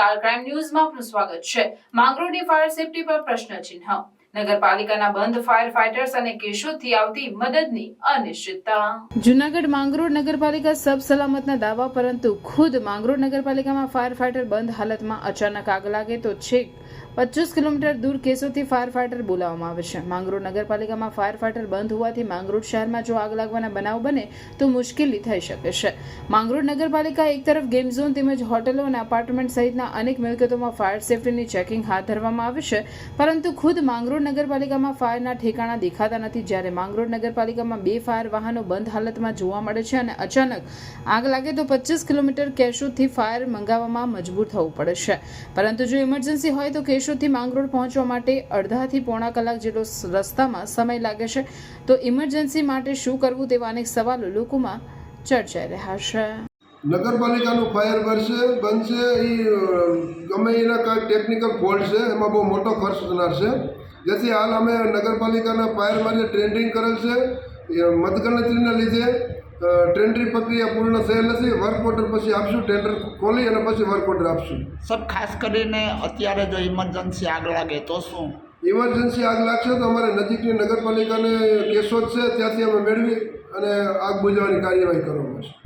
Star crime ન્યૂઝમાં આપનું સ્વાગત છે. માંગરોળની ફાયર સેફટી પર પ્રશ્ન ચિહ્ન નગરપાલિકાના બંધ ફાયર ફાઇટર્સ અને કેશોદથી આવતી મદદની અનિશ્ચિતતા. જુનાગઢ માંગરોળ નગરપાલિકા સબ સલામતના દાવા પરંતુ ખુદ માંગરોળ નગરપાલિકામાં ફાયર ફાઇટર બંધ હાલતમાં અચાનક આગ લાગે તો છેક પચીસ કિલોમીટર દૂર કેશોદથી ફાયર ફાઇટર બોલાવવામાં આવે છે. માંગરોળ નગરપાલિકામાં ફાયર ફાઇટર બંધ હોવાથી માંગરોળ શહેરમાં જો આગ લાગવાના બનાવ બને તો મુશ્કેલી થઈ શકે છે. માંગરોળ નગરપાલિકા એક તરફ ગેમ ઝોન તેમજ હોટલો અને અપાર્ટમેન્ટ સહિતના અનેક મિલકતોમાં ફાયર સેફટીની ચેકિંગ હાથ ધરવામાં આવે છે પરંતુ ખુદ માંગરોળ નગરપાલિકામાં ફાયરના ઠેકાણા દેખાતા નથી. જ્યારે માંગરોળ નગરપાલિકામાં બે ફાયર વાહનો બંધ હાલતમાં જોવા મળે છે અને અચાનક આગ લાગે તો પચીસ કિલોમીટર કેશોદથી ફાયર મંગાવવામાં મજબૂર થવું પડે છે. પરંતુ જો ઇમરજન્સી હોય તો કેશોદથી માંગરોળ પહોંચવા માટે અડધાથી પોણા કલાક જેટલો રસ્તામાં સમય લાગે છે. તો ઇમરજન્સી માટે શું કરવું તેવા અનેક સવાલો લોકોમાં ચર્ચાઈ રહ્યા છે. નગરપાલિકાનું ફાયર બનશે બનશે એ ગમે એના કાંઈ ટેકનિકલ ફોલ્ટ છે એમાં બહુ મોટો ખર્ચ થનાર છે. જેથી હાલ અમે નગરપાલિકાના ફાયર માટે ટ્રેન્ડિંગ કરેલ છે. મતગણતરીના લીધે ટેન્ડરી પ્રક્રિયા પૂર્ણ થયેલ નથી. વર્ક ઓર્ડર પછી આપશું ટેન્ડર ખોલી અને પછી વર્ક ઓર્ડર આપશું. સર ખાસ કરીને અત્યારે જો ઇમરજન્સી આગ લાગે તો શું? ઇમરજન્સી આગ લાગશે તો અમારે નજીકની નગરપાલિકાને કેસો જ છે ત્યાંથી અમે મેળવી અને આગ બુઝાવવાની કાર્યવાહી કરવામાં આવશે.